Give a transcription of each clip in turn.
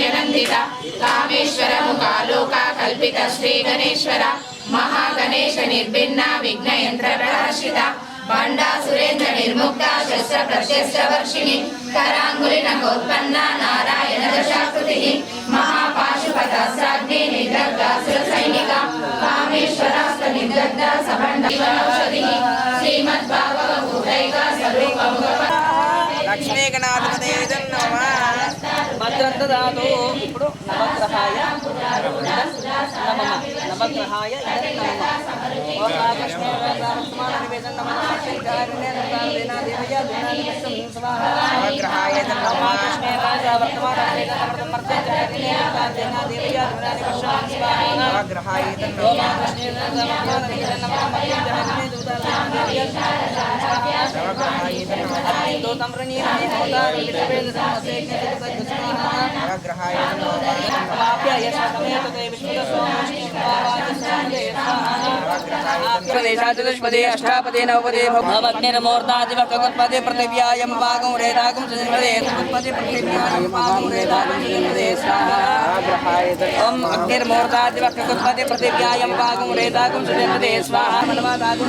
వారాహి కామేశ్వర ముఖాలోక కల్పిత శ్రీ గణేశ్వర మహాగణేశ నిర్భిన్న విఘ్న యంత్ర ప్రహర్షిత బండా సురేంద్ర నిర్ముక్త శస్త్ర ప్రత్యక్ష వర్షిణి కరాంగులి నకోత్పన్న నారాయణ దశాకృతి మహాపాశుపతాస్త్రాగ్ని నిర్దగ్ధాసుర సైనిక కామేశ్వరాస్త నిర్దగ్ధ సభండ శ్రీమద్భాగవ భూతైక స్వరూపముగ మంత్రంతో దాదు ఇప్పుడు నవగ్రహాయ నమ. నవగ్రహాయ నమ ఓం ఆకస్మే వర్తమాన నివేదన నమ. శ్రీకారుణ్య నిర్దారేణ దేవయ దినాని విశ్వం స్వాహ నవగ్రహాయ నమ ఆకస్మే వర్తమాన నివేదన నమ. మర్త్య నవగ్రహాయ నవగ్రహాయ चतुष्पदे अष्टापदे नवपदे भवग्निर्मूर्तादिव कगुत्पदे पृथिव्यायं पागं रेतागं चतुष्पदे कगुत्पदे पृथिव्यायं पागं रेतागं चतुष्पदे स्वाहा। ॐ अग्निर्मूर्तादिव पृथिव्यायं पागं रेतागं चतुष्पदे स्वाहा मनवादागुं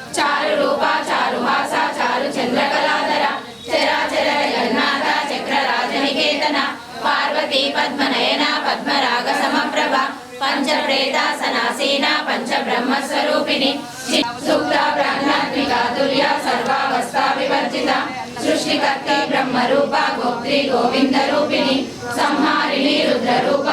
చారు రూప చారు భాష చారు చంద్రకళాధర చరాచర జగన్నాథ చక్ర రాజనికేతన పార్వతీ పద్మనయన పద్మరాగ సమప్రభ పంచ పంచప్రేత సనాసీన పంచబ్రహ్మ స్వరూపిణి సుప్త ప్రాణాత్మిక తుల్య సర్వావస్థా వివర్జిత సృష్టికర్త బ్రహ్మ రూప గోప్త్రి గోవింద రూపిణి సంహారిణి రుద్ర రూప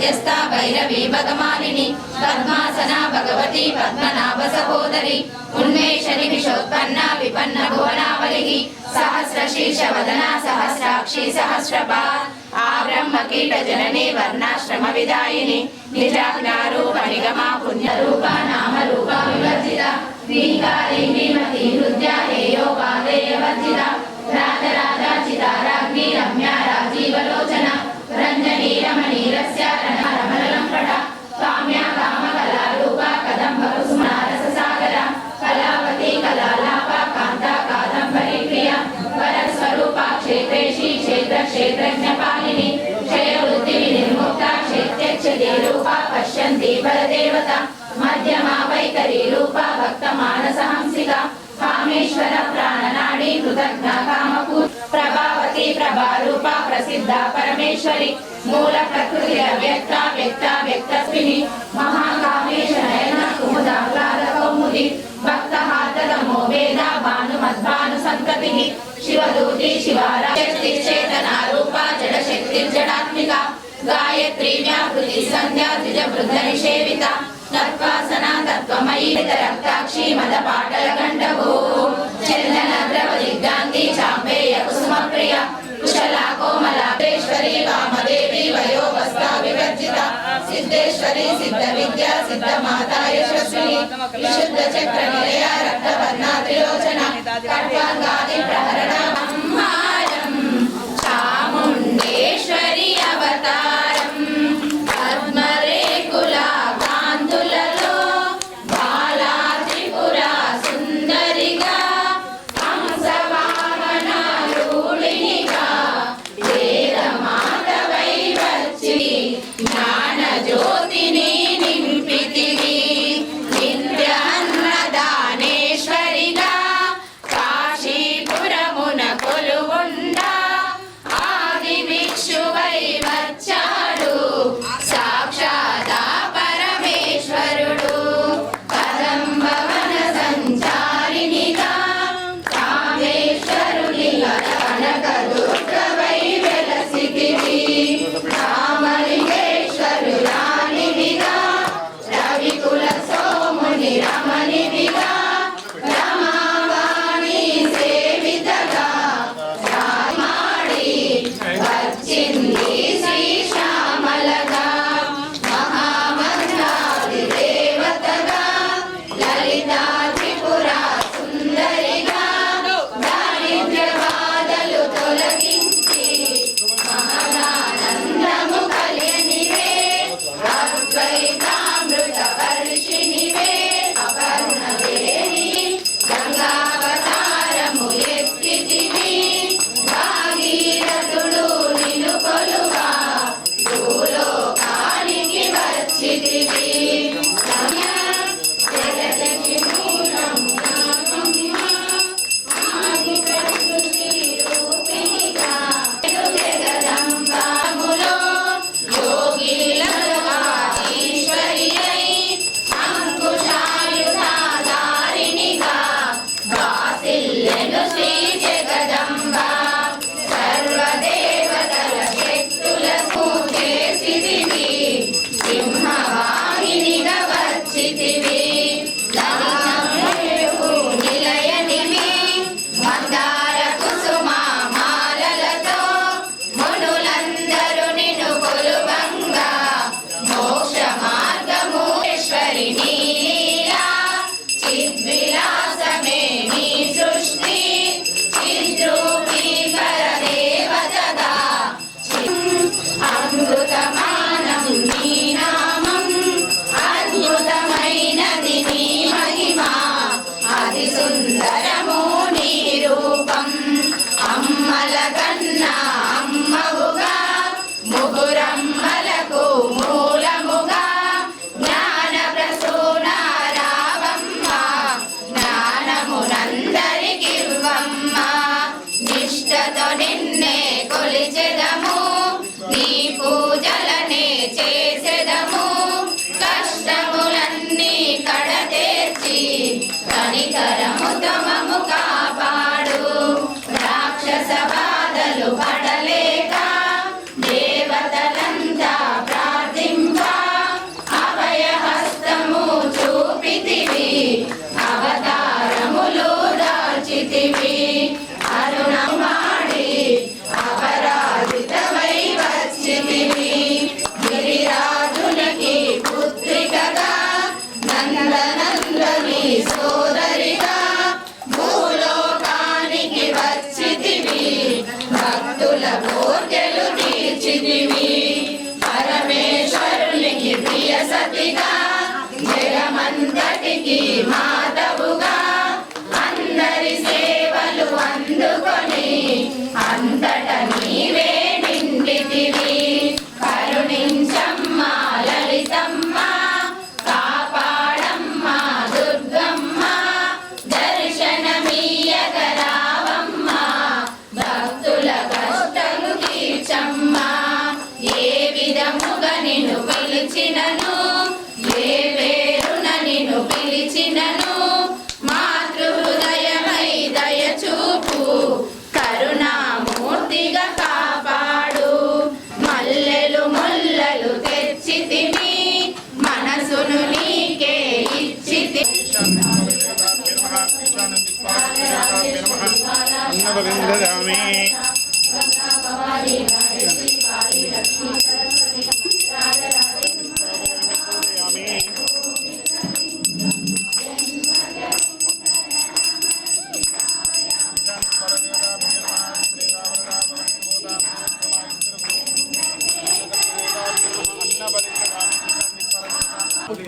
మధ్యస్థ భైరవీ భగమాలిని పద్మాసన భగవతి పద్మనాభ సహోదరి. ఉన్మేష విషోత్పన్న విపన్న భువనావలి సహస్ర శీర్ష వదన సహస్రాక్షి సహస్రపా. ఆ బ్రహ్మ కీట జనని వర్ణాశ్రమ విదాయిని. నిజాజ్ఞారూప నిగమ పుణ్యరూప నామరూప వివర్జిత. శ్రీకారి శ్రీమతి పశ్యంతి పరదేవత మధ్యమా వైఖరి రూప భక్త మానస కామేశ్వర ప్రాణనాడి కృతజ్ఞ కామపు ప్రభావతి ప్రభారూప ప్రసిద్ధ పరమేశ్వరి మూల ప్రకృతి వ్యక్త వ్యక్త వ్యక్తస్మిని మహాకామేశ నయన కుముదాహ్లాద కౌముది భక్త హాతరమో వేద భాను మద్భాను సంతతి शिवदूती शिवारा चेतना रूपा जड़ शक्ति जड़ात्मिका। गायत्री व्यापृति संध्या द्विज वृद्ध निषेविता। तत्वासना तत्वमयी रक्ताक्षी मद पाटल गंडभो चंदन द्रवदि गांधी चांबेय कुसुम प्रिया कुशला कोमलाश्वरी कामदेवी वयोवस्था विवर्जिता। सिद्धेश्वरी सिद्ध विद्या सिद्ध माता यशस्विनी। विशुद्ध चक्र निलया रक्तवर्णा त्रिलोचना कट्वांगादि प्रहरण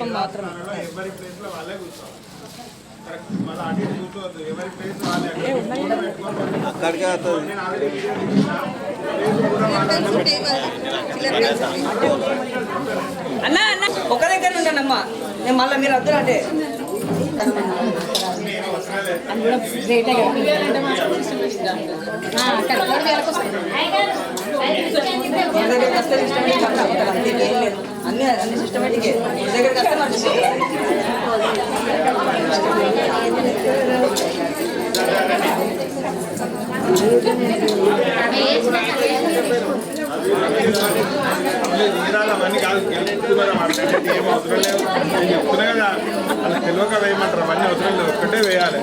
అక్కడికే కూడా వాళ్ళే అన్న అన్న ఒక దగ్గర ఉండండి నేను మళ్ళీ మీరు వద్దు అంటే. మన అన్ని అన్ని సిస్టమేటిక్ దగ్గర దగ్గరికి అవన్నీ కాదు మాట్లాడేది ఏం అవసరం లేదు. నేను చెప్తున్నా కదా అలా తెలియక వేయమంటారు. అవన్నీ అవసరం లేదు. ఒక్కటే వేయాలి.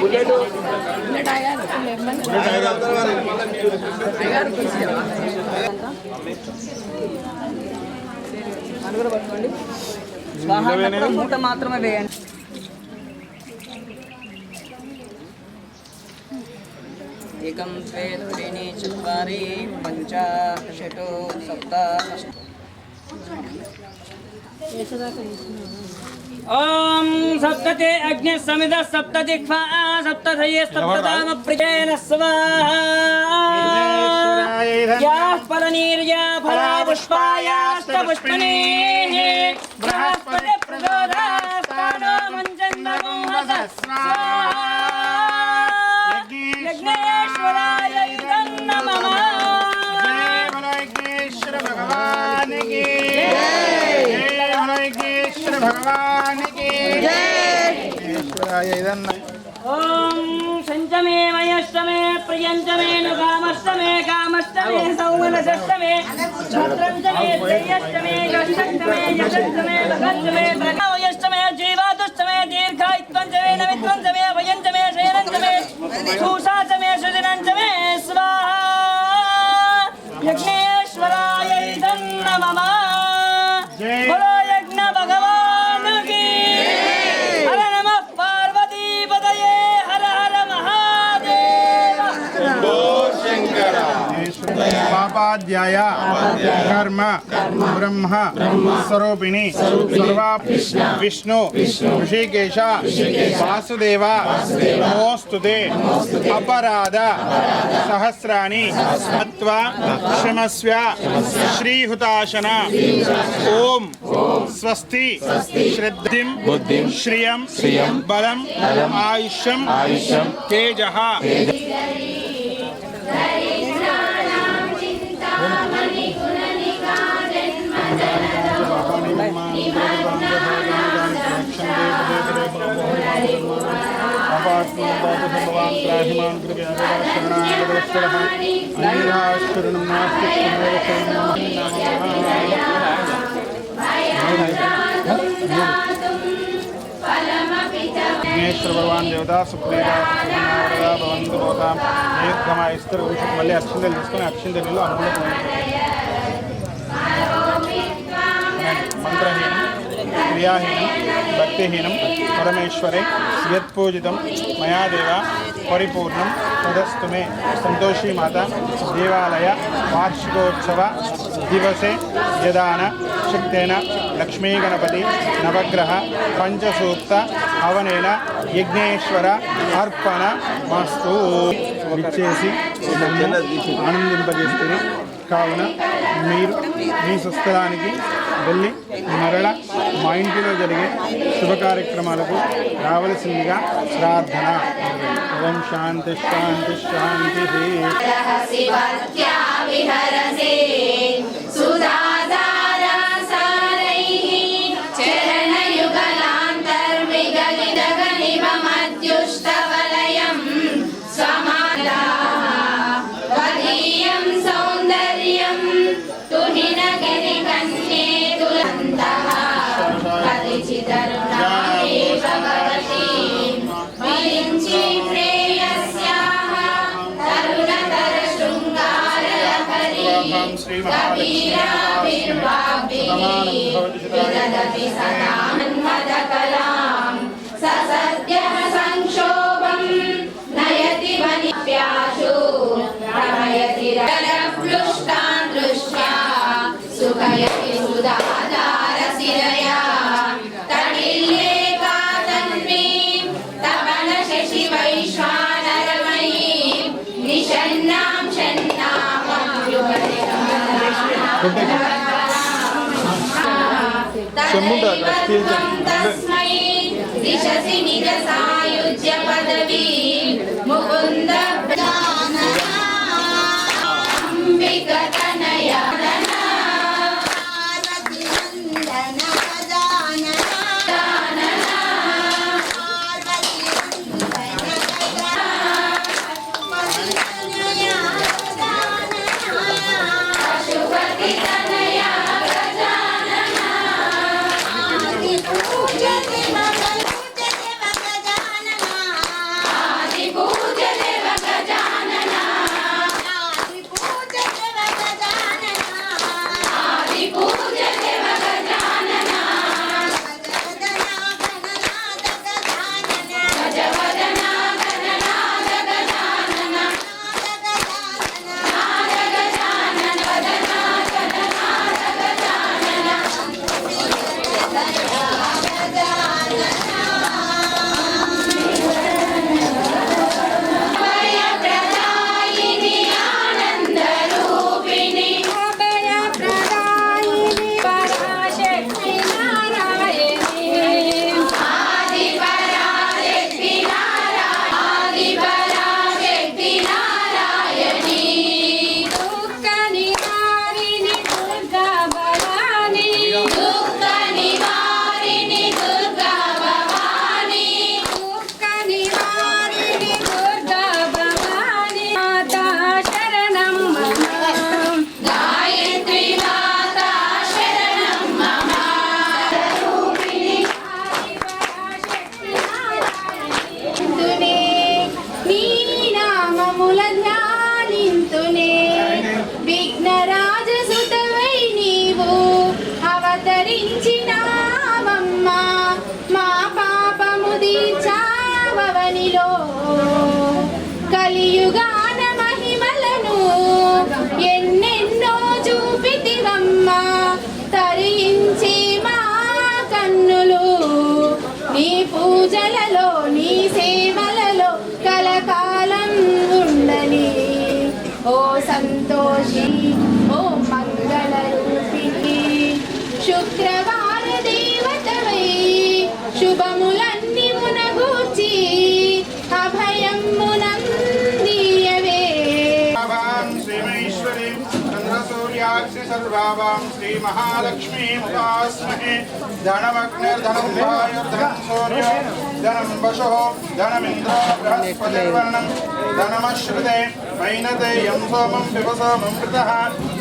బుల్లెట్ నలుగురు పట్టుకోండి స్వాహాన్నప్పుడు మూట మాత్రమే వేయండి ఏకం ద్వే త్రీణి చత్వారి పంచ షట్ సప్త అష్ట ॐ सप्तते समिद सप्तति क्वा सप्तधये सप्ततामप्रियेण स्वाहा। या परनीर्या फला पुष्पायाश्च पुष्पणेः बृहस्पतिः प्रदोदा విఘ్నేశ్వర భగవాన్కి విఘ్నేశ్వరాయ ఇదన్న ఓం సంచమే మయష్టమే ప్రియంచమే కామష్టమే కామష్టమే సౌమనష్టమే భద్రంచమే శ్రేయష్టమే గష్టమే యశస్తమే భగంచమే భగవయష్టమే జీవాదుష్టమే దీర్ఘాయుత్వంచమే నమిత్వంచమే భయంచమే स्वाध्याय कर्म ब्रह्म स्वरूपिणी सर्वा विष्णु ऋषिकेश वासुदेव नमोस्तुते अपराध सहस्राणी मत्वा क्षमस्व श्रीहुताशन ओम स्वस्ति श्रद्धि श्रिय श्रियं आयुष्यम तेज तेजः। భగవాన్ దేవతా సుప్రీత భవంతు భవతాం దీర్ఘమాయిస్తరు మళ్ళీ అక్షింతలు తీసుకొని అక్షింతలు అనుమతి మంత్రహీనం క్రియాహీనం భక్తిహీనం పరమేశ్వరే యత్పూజితం మయా దేవ పరిపూర్ణం తదస్తు మే సంతోషీ మాత దేవాలయ వార్షికోత్సవ దివసే యదాన శక్తేన లక్ష్మీ గణపతి నవగ్రహ పంచసూక్త హవనేన యజ్ఞేశ్వర అర్పణ మస్తు. ఇచ్చేసి ఆనందింపజేస్తుంది కావున మీరు మీ స్వస్థలానికి వెళ్ళి मरल माइंटी जगे शुभ कार्यक्रम को रावल प्रार्थना ओम शांति शांति शांति विदधति सदा मन्मदकलां ससद्यः संक्षोभं नयति वनिप्याशु रमयति रलप्लुष्टान् दृष्ट्या सुखयति सुधाधारशिरया तडिल्लेका तन्वीं तपन शशिवैश्वानरमयीं చెమ్ముంటుంది స్టీల్ చెమ్ము నిజ సాయుజ్య పదవీ. दुर्गावां श्रीमहालक्ष्मीमुपास्महे। धनमग्निर्धनमुपायुर्धनं सूर्यो धनं वशुः, धनमिन्द्रो बृहस्पतिर्वर्णं धनमश्रुते मैनते यं सोमं पिबसोममृतः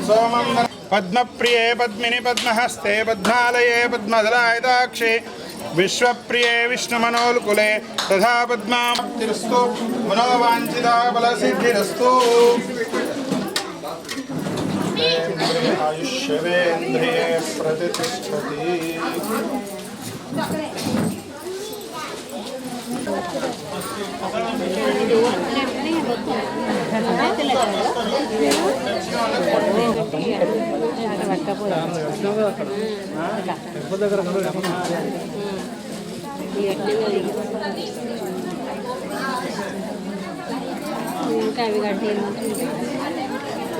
सोमं पद्मप्रिये पद्महस्ते, पद्मालये तथा आयुष्यवेन्द्रिये प्रतिष्ठति ఇంకా అవి కట్టి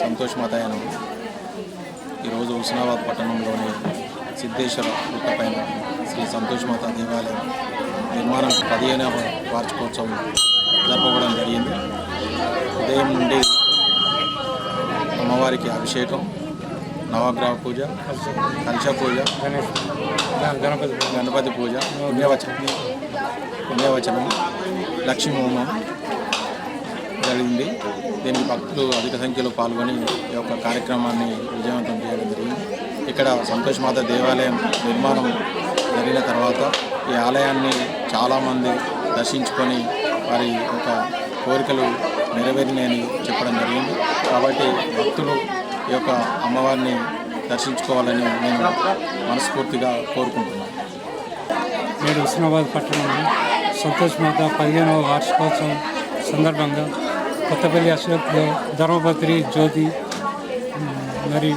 సంతోష్ మతాయనం ఈరోజు హుస్నాబాద్ పట్టణంలోని సిద్ధేశ్వర గుట్టపైన శ్రీ సంతోష్ మాత దేవాలయం నిర్మాణం పదిహేనవ వార్షికోత్సవం జరపడం జరిగింది. ఉదయం నుండి అమ్మవారికి అభిషేకం నవగ్రహ పూజ కలశ పూజ గణపతి గణపతి పూజ పుణ్యవచనం పుణ్యవచనం లక్ష్మీ హోమం జరిగింది. దీనికి భక్తులు అధిక సంఖ్యలో పాల్గొని ఈ యొక్క కార్యక్రమాన్ని విజయవంతం చేయడం జరిగింది. ఇక్కడ సంతోష్ మాత దేవాలయం నిర్మాణం జరిగిన తర్వాత ఈ ఆలయాన్ని చాలామంది దర్శించుకొని వారి యొక్క కోరికలు నెరవేరినాయని చెప్పడం జరిగింది. కాబట్టి భక్తులు ఈ యొక్క అమ్మవారిని దర్శించుకోవాలని నేను మనస్ఫూర్తిగా కోరుకుంటున్నాను. నేడు హుస్నాబాద్ పట్టణంలో సంతోష్ మాత పదిహేనవ వార్షికోత్సవం సందర్భంగా కొత్తపల్లి అశోక్ ధర్మపత్రి జ్యోతి మరి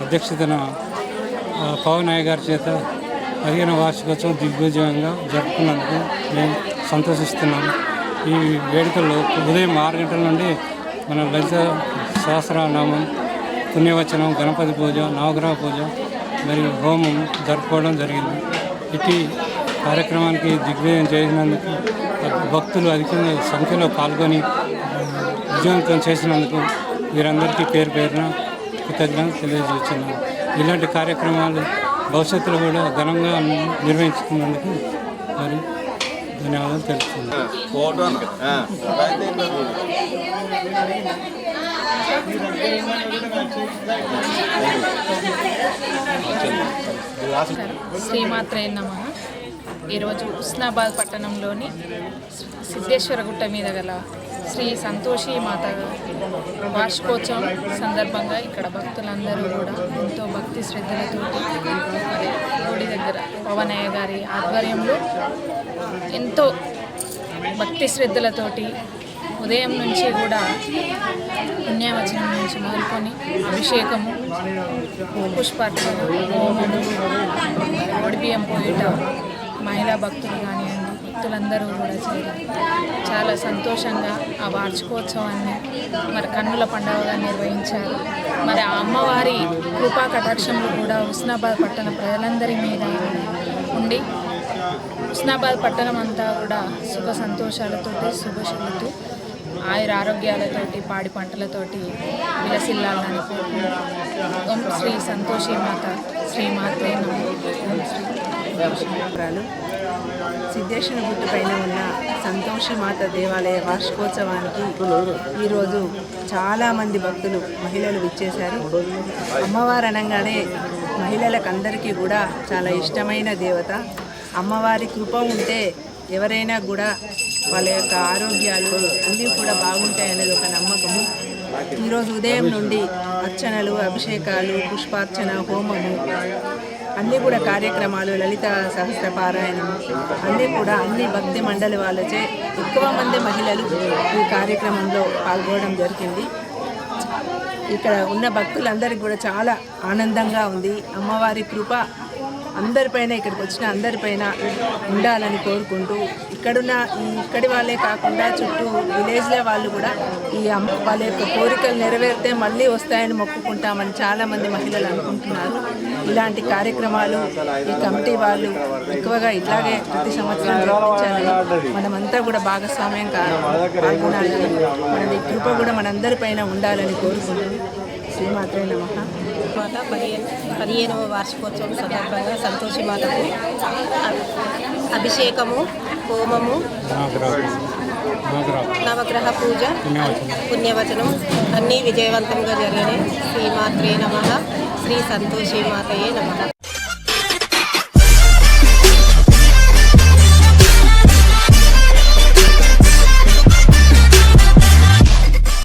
అధ్యక్షతన ఆ, గారి చేత పదిహేనవ వార్షికోత్సవం దిగ్విజయంగా జరుపుకున్నందుకు మేము సంతోషిస్తున్నాము. ఈ వేడుకల్లో ఉదయం ఆరు గంటల నుండి మన లలిత సహస్రనామం పుణ్యవచనం గణపతి పూజ నవగ్రహ పూజ మరియు హోమం జరుపుకోవడం జరిగింది. ఇటు కార్యక్రమానికి దిగ్విజయం చేసినందుకు భక్తులు అధిక సంఖ్యలో పాల్గొని విజయవంతం చేసినందుకు వీరందరికీ పేరు పేరున కృతజ్ఞతలు తెలియజేస్తున్నాను. ఇలాంటి కార్యక్రమాలు భవిష్యత్తులో కూడా ఘనంగా నిర్వహించుకున్నందుకు మరి ధన్యవాదాలు తెలుపుతున్నాను. శ్రీమాత్రే నమ. ఈరోజు హుస్నాబాద్ పట్టణంలోని సిద్ధేశ్వర గుట్ట మీద గల శ్రీ సంతోషి మాత వార్షికోత్సవం సందర్భంగా ఇక్కడ భక్తులందరూ కూడా ఎంతో భక్తి శ్రద్ధలతో గుడి దగ్గర పవనయ్య గారి ఆధ్వర్యంలో ఎంతో భక్తి శ్రద్ధలతోటి ఉదయం నుంచి కూడా పుణ్యవచనం నుంచి మొదలుకొని అభిషేకము పుష్పార్చన హోమము ఓడిపిఎం పోయిట మహిళా భక్తులు కానివ్వండి భక్తులందరూ కూడా చేయాలి చాలా సంతోషంగా ఆ వార్షికోత్సవాన్ని మరి కన్నుల పండుగగా నిర్వహించారు. మరి ఆ అమ్మవారి కృపా కటాక్షంలో కూడా హుస్నాబాద్ పట్టణ ప్రజలందరి మీద ఉండి హుస్నాబాద్ పట్టణం అంతా కూడా సుఖ సంతోషాలతో శుభశలతో ఆయుర ఆరోగ్యాలతోటి పాడి పంటలతోటి విలసిల్లాలని ఓం శ్రీ సంతోషి మాత శ్రీ మాతే నమో. సిద్ధేశ్వర గుట్టు పైన ఉన్న సంతోషి మాత దేవాలయ వార్షికోత్సవానికి ఈరోజు చాలామంది భక్తులు మహిళలు విచ్చేశారు. అమ్మవారు అనగానే మహిళలకందరికీ కూడా చాలా ఇష్టమైన దేవత. అమ్మవారి కృప ఉంటే ఎవరైనా కూడా వాళ్ళ యొక్క ఆరోగ్యాలు అన్నీ కూడా బాగుంటాయనేది ఒక నమ్మకము. ఈరోజు ఉదయం నుండి అర్చనలు అభిషేకాలు పుష్పార్చన హోమము అన్నీ కూడా కార్యక్రమాలు లలిత సహస్ర పారాయణము అన్నీ కూడా అన్ని భక్తి మండలి వాళ్ళచే ఎక్కువ మంది మహిళలు ఈ కార్యక్రమంలో పాల్గొనడం జరిగింది. ఇక్కడ ఉన్న భక్తులందరికీ కూడా చాలా ఆనందంగా ఉంది. అమ్మవారి కృప అందరిపైన ఇక్కడికి వచ్చిన అందరిపైన ఉండాలని కోరుకుంటూ ఇక్కడున్న ఇక్కడి వాళ్ళే కాకుండా చుట్టూ విలేజ్లో వాళ్ళు కూడా ఈ వాళ్ళ యొక్క కోరికలు నెరవేరితే మళ్ళీ వస్తాయని మొక్కుకుంటామని చాలామంది మహిళలు అనుకుంటున్నారు. ఇలాంటి కార్యక్రమాలు ఈ కమిటీ వాళ్ళు ఎక్కువగా ఇట్లాగే ప్రతి సంవత్సరం జరిపించాలని మనమంతా కూడా భాగస్వామ్యం కా పాల్గొనాలని మన కృప కూడా మనందరిపైన ఉండాలని కోరుకుంటూ శ్రీమాత్రే నమః. మాత పదిహేను పదిహేనవ వార్షికోత్సవం సందర్భంగా సంతోషి మాతకు అభిషేకము హోమము నవగ్రహ పూజ పుణ్యవచనం అన్నీ విజయవంతంగా జరిగినాయి. శ్రీమాత్రే నమ. శ్రీ సంతోషి మాతయే నమ.